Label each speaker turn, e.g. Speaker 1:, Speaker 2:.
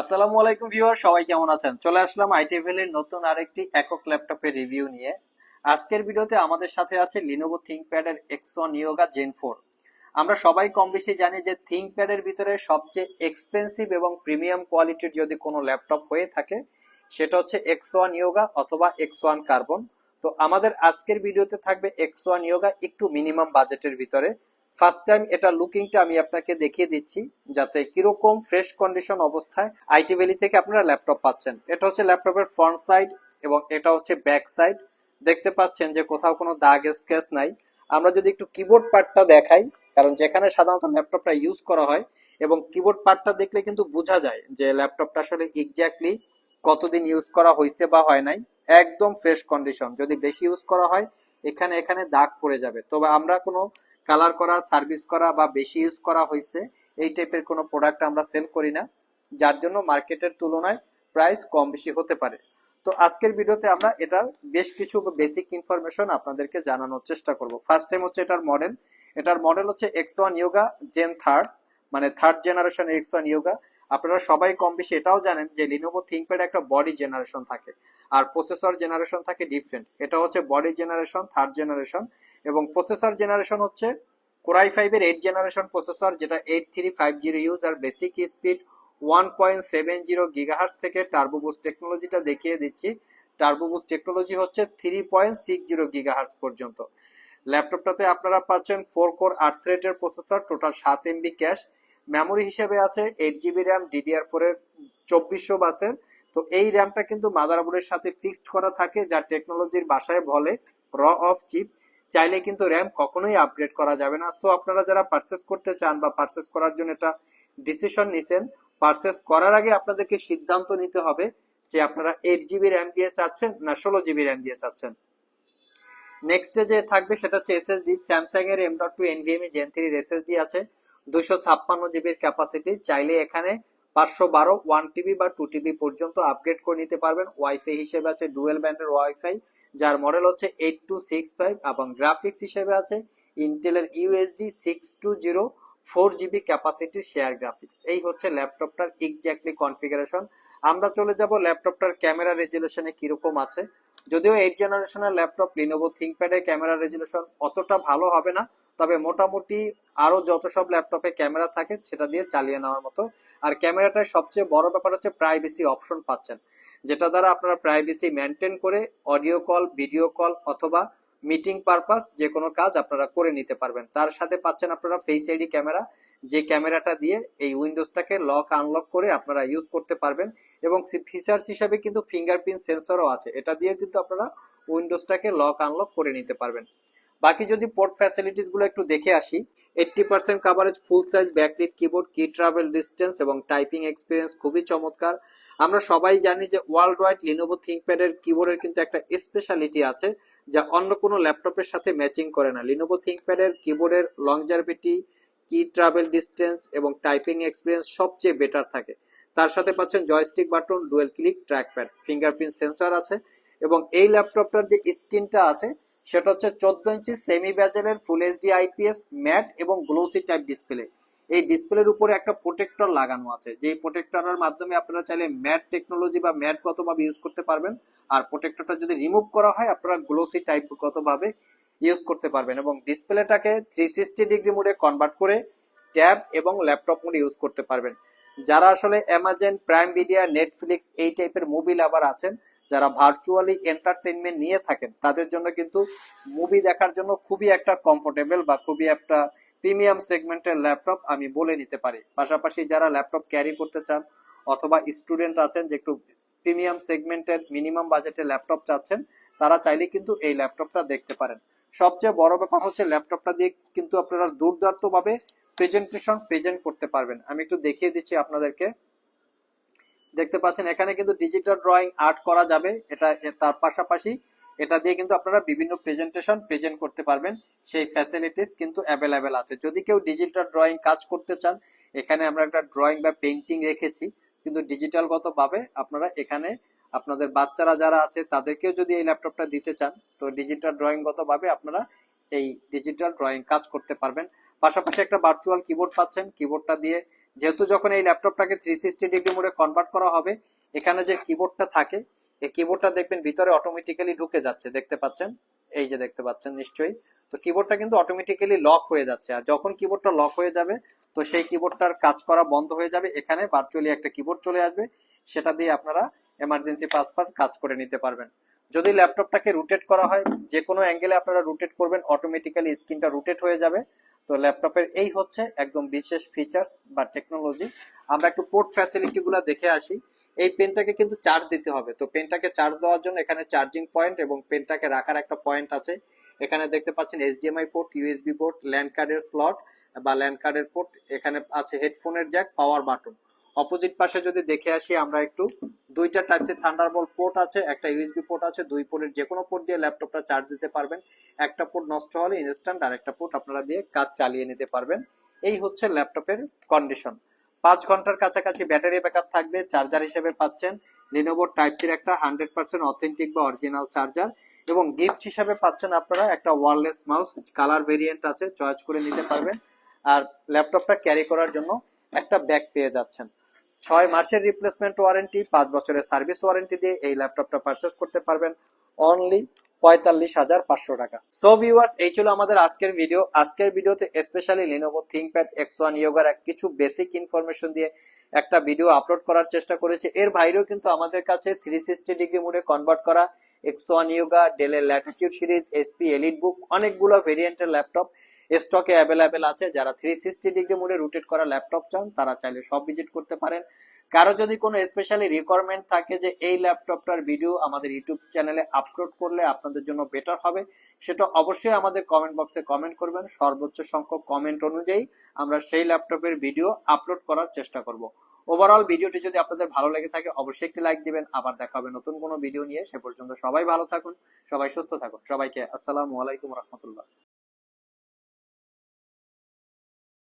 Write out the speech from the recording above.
Speaker 1: আসসালামু আলাইকুম ভিউয়ার, সবাই কেমন আছেন? চলে আসলাম আইটিভেল এর নতুন আরেকটি একক ল্যাপটপের রিভিউ নিয়ে। আজকের ভিডিওতে আমাদের সাথে আছে লিনোভো থিংকপ্যাড এর X one Yoga Gen four আমরা সবাই কম বেশি জানি যে থিংকপ্যাড এর ভিতরে সবচেয়ে এক্সপেন্সিভ এবং প্রিমিয়াম কোয়ালিটির যদি কোনো ল্যাপটপ হয়ে থাকে, সেটা হচ্ছে এক্স ওয়ান ইয়োগা অথবা এক্স ওয়ান কার্বন তো আমাদের আজকের ভিডিওতে থাকবে এক্স ওয়ান ইয়োগা একটু মিনিমাম বাজেটের ভিতরে। ফার্স্ট টাইম এটা লুকিংটা আমি আপনাকে দেখিয়ে দিচ্ছি, যাতে কীরকম ফ্রেশ কন্ডিশন অবস্থায় আইটি ভ্যালি থেকে আপনারা ল্যাপটপ পাচ্ছেন। এটা হচ্ছে ল্যাপটপের ফ্রন্ট সাইড এবং এটা হচ্ছে ব্যাক সাইড দেখতে পাচ্ছেন যে কোথাও কোনো দাগ স্ক্র্যাচ নাই। আমরা যদি একটু কিবোর্ড পার্টটা দেখাই, কারণ যেখানে সাধারণত ল্যাপটপটা ইউজ করা হয়, এবং কিবোর্ড পার্টটা দেখলে কিন্তু বোঝা যায় যে ল্যাপটপটা আসলে এক্স্যাক্টলি কতদিন ইউজ করা হয়েছে বা হয় নাই। একদম ফ্রেশ কন্ডিশন যদি বেশি ইউজ করা হয়, এখানে এখানে দাগ পড়ে যাবে। তবে আমরা কোনো কালার করা, সার্ভিস করা বা বেশি ইউজ করা হয়েছে এই টাইপের কোনো প্রোডাক্ট আমরা সেল করি না, যার জন্য মার্কেটের তুলনায় প্রাইস কম বেশি হতে পারে। তো আজকের ভিডিওতে আমরা এটার বেশ কিছু বেসিক ইনফরমেশন আপনাদেরকে জানানোর চেষ্টা করব। ফার্স্ট টাইম হচ্ছে এটার মডেল এটার মডেল হচ্ছে X one Yoga Gen third মানে third generation X one Yoga আপনারা সবাই কম বেশি এটাও জানেন যে লিনোভো থিংকপ্যাড একটা বডি জেনারেশন থাকে, আর প্রসেসর জেনারেশন থাকে ডিফারেন্ট এটা হচ্ছে বডি জেনারেশন থার্ড জেনারেশন এবং প্রসেসর জেনারেশন হচ্ছে কোরাই ফাইভের এইট জেনারেশন প্রসেসর যেটা eight three five zero use আর basic speed one point seven zero gigahertz থেকে টার্বোবুস টেকনোলজিটা দেখিয়ে দিচ্ছি। টার্বোবুস টেকনোলজি হচ্ছে three point six zero gigahertz পর্যন্ত। ল্যাপটপটাতে আপনারা পাচ্ছেন ফোর কোর আট থ্রেডের প্রসেসর টোটাল সাত এমবি ক্যাশ মেমোরি হিসেবে আছে eight GB RAM DDR four এর চব্বিশশো বাসের। তো এই র্যামটা কিন্তু মাদারবোর্ডের সাথে ফিক্সড করা থাকে, যা টেকনোলজির বাসায় বলে র অফ চিপ চাইলে কিন্তু র্যাম কখনোই আপগ্রেড করা যাবে না। সো আপনারা যারা পারচেস করতে চান বা পারচেস করার জন্য এটা ডিসিশন নিছেন পারচেস করার আগে আপনাদেরকে সিদ্ধান্ত নিতে হবে যে আপনারা এইট জিবি র্যাম দিয়ে চাচ্ছেন না ষোলো জিবি র্যাম দিয়ে চাচ্ছেন। নেক্সটে যে থাকবে সেটা হচ্ছে এসএসডি স্যামসাং এর M dot two NVMe gen থ্রির এসএসডি আছে দুশো ছাপ্পান্ন জিবির ক্যাপাসিটি চাইলে এখানে পাঁচশো বারো ওয়ান টিবি বা টু টিবি পর্যন্ত আপগ্রেড করে নিতে পারবেন। ওয়াইফাই হিসেবে আছে ডুয়েল ব্যান্ডের ওয়াইফাই যার মডেল হচ্ছে এইট টু সিক্স ফাইভ এবং গ্রাফিক্স হিসেবে আছে ইন্টেলের UHD six two zero four GB capacity share graphics এই হচ্ছে ল্যাপটপটার এক্স্যাক্টলি কনফিগারেশন আমরা চলে যাব ল্যাপটপটার ক্যামেরা রেজুলেশনে কীরকম আছে। যদিও এইট জেনারেশনের ল্যাপটপ লিনোভো থিংকপ্যাডের ক্যামেরা রেজুলেশন অতটা ভালো হবে না, তবে মোটামুটি আরও যত সব ল্যাপটপে ক্যামেরা থাকে, সেটা দিয়ে চালিয়ে নেওয়ার মতো। আর ক্যামেরাটার সবচেয়ে বড় ব্যাপার হচ্ছে প্রাইভেসি অপশন পাচ্ছেন। যেটা দ্বারা আপনারা প্রাইভেসি মেনটেন করে অডিও কল ভিডিও কল অথবা মিটিং পারপাস যে কোনো কাজ আপনারা করে নিতে পারবেন। তার সাথে পাচ্ছেন আপনারা ফেস আইডি ক্যামেরা যে ক্যামেরাটা দিয়ে এই উইন্ডোজটাকে লক আনলক করে আপনারা ইউজ করতে পারবেন এবং ফিচার্স হিসাবে কিন্তু ফিঙ্গারপ্রিন্ট সেন্সরও আছে। এটা দিয়ে কিন্তু আপনারা উইন্ডোজটাকে লক আনলক করে নিতে পারবেন। বাকি যদি পোর্ট ফ্যাসিলিটিসগুলো একটু দেখে আসি eighty percent coverage full size backlit keyboard key travel distance এবং টাইপিং এক্সপিরিয়েন্স খুবই চমৎকার। আমরা সবাই জানি যে ওয়ার্ল্ড ওয়াইড লিনোভো থিংকপ্যাডের কিবোর্ডের কিন্তু একটা স্পেশালিটি আছে, যা অন্য কোনো ল্যাপটপের সাথে ম্যাচিং করে না। লিনোভো থিংকপ্যাডের কিবোর্ডের লংজারভিটি কি ট্রাভেল ডিস্টেন্স এবং টাইপিং এক্সপিরিয়েন্স সবচেয়ে বেটার থাকে। তার সাথে পাচ্ছেন joystick button dual click trackpad fingerprint sensor আছে এবং এই ল্যাপটপটার যে স্ক্রিনটা আছে, সেটা হচ্ছে চোদ্দ ইঞ্চি সেমি ব্যাজেলের ফুল এইচডি আইপিএস ম্যাট এবং গ্লোসি টাইপ ডিসপ্লে এই ডিসপ্লের উপরে একটা প্রোটেক্টর লাগানো আছে। যে প্রোটেক্টরের মাধ্যমে আপনারা চাইলে ম্যাট টেকনোলজি বা ম্যাট গতভাবে ইউজ করতে পারবেন। আর প্রোটেক্টরটা যদি রিমুভ করা হয়, আপনারা গ্লোসি টাইপ গতভাবে ইউজ করতে পারবেন এবং ডিসপ্লেটাকে থ্রি সিক্সটি ডিগ্রি মোডে কনভার্ট করে ট্যাব এবং ল্যাপটপ মোডে ইউজ করতে পারবেন। যারা আসলে অ্যামাজন প্রাইম মিডিয়া নেটফ্লিক্স এই টাইপের মুভি লাভার আছেন, যারা ভার্চুয়ালি এন্টারটেনমেন্ট নিয়ে থাকেন, তাদের জন্য কিন্তু মুভি দেখার জন্য খুবই একটা কমফোর্টেবল বা খুবই একটা প্রিমিয়াম সেগমেন্টের ল্যাপটপ আমি বলে নিতে পারি। পাশাপাশি যারা ল্যাপটপ ক্যারি করতে চান অথবা স্টুডেন্ট আছেন যে একটু প্রিমিয়াম সেগমেন্টের মিনিমাম বাজেটের ল্যাপটপ চাচ্ছেন, তারা চাইলে কিন্তু এই ল্যাপটপটা দেখতে পারেন। সবচেয়ে বড় ব্যাপার হচ্ছে ল্যাপটপটা দিয়ে কিন্তু আপনারা দুর্দান্ত ভাবে প্রেজেন্টেশন প্রেজেন্ট করতে পারবেন। আমি একটু দেখিয়ে দিচ্ছি আপনাদেরকে। দেখতে পাচ্ছেন, এখানে কিন্তু ডিজিটাল ড্রয়িং আর্ট করা যাবে। এটা তার পাশাপাশি এটা দিয়ে কিন্তু আপনারা বিভিন্ন প্রেজেন্টেশন প্রেজেন্ট করতে পারবেন। সেই ফ্যাসিলিটিস কিন্তু অ্যাভেলেবেল আছে। যদি কেউ ডিজিটাল ড্রয়িং কাজ করতে চান, এখানে আমরা একটা ড্রয়িং বা পেন্টিং রেখেছি। কিন্তু ডিজিটাল গতভাবে আপনারা এখানে আপনাদের বাচ্চারা যারা আছে, তাদেরকেও যদি এই ল্যাপটপটা দিতে চান, তো ডিজিটাল ড্রয়িং গতভাবে আপনারা এই ডিজিটাল ড্রয়িং কাজ করতে পারবেন। পাশাপাশি একটা ভার্চুয়াল কিবোর্ড পাচ্ছেন। কিবোর্ডটা দিয়ে যেহেতু যখন এই ল্যাপটপটাকে থ্রি সিক্সটি ডিগ্রি মোডে কনভার্ট করা হবে, এখানে যে কিবোর্ডটা থাকে এই কিবোর্ডটা দেখবেন ভিতরে অটোমেটিক্যালি ঢুকে যাচ্ছে, দেখতে পাচ্ছেন? এই যে দেখতে পাচ্ছেন, নিশ্চয়ই। তো কিবোর্ডটা কিন্তু অটোমেটিক্যালি লক হয়ে যাচ্ছে। আর যখন কিবোর্ডটা লক হয়ে যাবে, তো সেই কিবোর্ডটার কাজ করা বন্ধ হয়ে যাবে। এখানে ভার্চুয়ালি একটা কিবোর্ড চলে আসবে। সেটা দিয়ে আপনারা এমার্জেন্সি পাসওয়ার্ড কাজ করে নিতে পারবেন। যদি ল্যাপটপটাকে রুটেট করা হয়, যে কোনো অ্যাঙ্গেলে আপনারা রুটেট করবেন অটোমেটিক্যালি স্ক্রিনটা রুটেট হয়ে যাবে। তো ল্যাপটপের এই হচ্ছে একদম বিশেষ ফিচার্স বা টেকনোলজি আমরা একটু পোর্ট ফ্যাসিলিটি গুলা দেখে আসি। এই পেনটাকে কিন্তু চার্জ দিতে হবে। তো পেনটাকে চার্জ দেওয়ার জন্য এখানে চার্জিং পয়েন্ট এবং পেনটাকে রাখার একটা পয়েন্ট আছে। এখানে দেখতে পাচ্ছেন HDMI port USB port LAN কার্ডের স্লট বা ল্যান্ড কার্ডের পোর্ট এখানে আছে হেডফোনের জ্যাক পাওয়ার বাটন অপোজিট পাশে যদি দেখে আসি আমরা একটু, দুইটা টাইপসের থান্ডারবোল্ট পোর্ট আছে, একটা ইউএসবি পোর্ট আছে, দুই পোর্টের যে কোনো পোর্ট দিয়ে ল্যাপটপটা চার্জ দিতে পারবেন। একটা পোর্ট নষ্ট হলে ইনস্ট্যান্ট আর একটা পোর্ট আপনারা দিয়ে কাজ চালিয়ে নিতে পারবেন। এই হচ্ছে ল্যাপটপের কন্ডিশন পাঁচ ঘণ্টার কাছাকাছি ব্যাটারি ব্যাকআপ থাকবে, চার্জার হিসেবে পাচ্ছেন। লিনোভো টাইপ সির একটা হান্ড্রেড পার্সেন্ট অথেন্টিক বা অরিজিনাল চার্জার এবং গিফট হিসাবে পাচ্ছেন আপনারা একটা ওয়ারলেস মাউস কালার ভেরিয়েন্ট আছে চয়েস করে নিতে পারবেন। আর ল্যাপটপটা ক্যারি করার জন্য একটা ব্যাগ পেয়ে যাচ্ছেন। ছয় মাসের রিপ্লেসমেন্ট ওয়ারেন্টি পাঁচ বছরের সার্ভিস ওয়ারেন্টি দিয়ে এই ল্যাপটপটা পারচেস করতে পারবেন। অনলি পঁয়তাল্লিশ হাজার পাঁচশো টাকা। সো ভিউয়ার্স এই ছিল আমাদের আজকের ভিডিও আজকের ভিডিওতে specially Lenovo ThinkPad X one ইয়োগার কিছু বেসিক ইনফরমেশন দিয়ে একটা ভিডিও আপলোড করার চেষ্টা করেছি। এর বাইরেও কিন্তু আমাদের কাছে থ্রি সিক্সটি ডিগ্রি মোডে কনভার্ট করা এক্স ওয়ান ইয়োগা ডেলের Latitude series HP Elite Book অনেকগুলো ভেরিয়েন্টের ল্যাপটপ স্টকে অ্যাভেলেবেল আছে। যারা থ্রি সিক্সটি ডিগ্রি মোডে রুটেট করা ল্যাপটপ চান, তারা চাইলে সব ভিজিট করতে পারেন। কারও যদি কোনো স্পেশালি রিকোয়ারমেন্ট থাকে যে এই ল্যাপটপটার ভিডিও আমাদের ইউটিউব চ্যানেলে আপলোড করলে আপনাদের জন্য বেটার হবে, সেটা অবশ্যই আমাদের কমেন্ট বক্সে কমেন্ট করবেন। সর্বোচ্চ সংখ্যক কমেন্ট অনুযায়ী আমরা সেই ল্যাপটপের ভিডিও আপলোড করার চেষ্টা করব। ওভারঅল ভিডিওটি যদি আপনাদের ভালো লেগে থাকে, অবশ্যই একটি লাইক দিবেন। আবার দেখা হবে নতুন কোনো ভিডিও নিয়ে। সে পর্যন্ত সবাই ভালো থাকুন, সবাই সুস্থ থাকুন। সবাইকে আসসালামু আলাইকুম রহমতুল্লাহ।